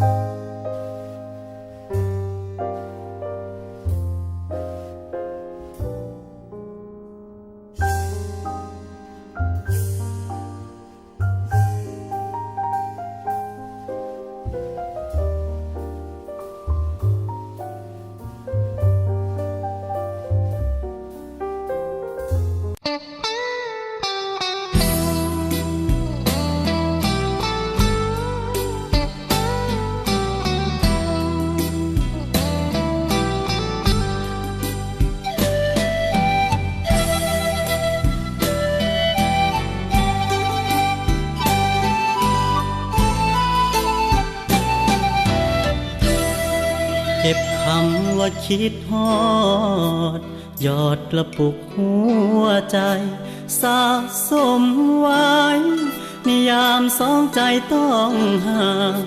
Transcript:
you เก็บคำว่าคิดฮอดยอดกระปุกหัวใจสะสมไว้ นิยามสองใจต้องห่าง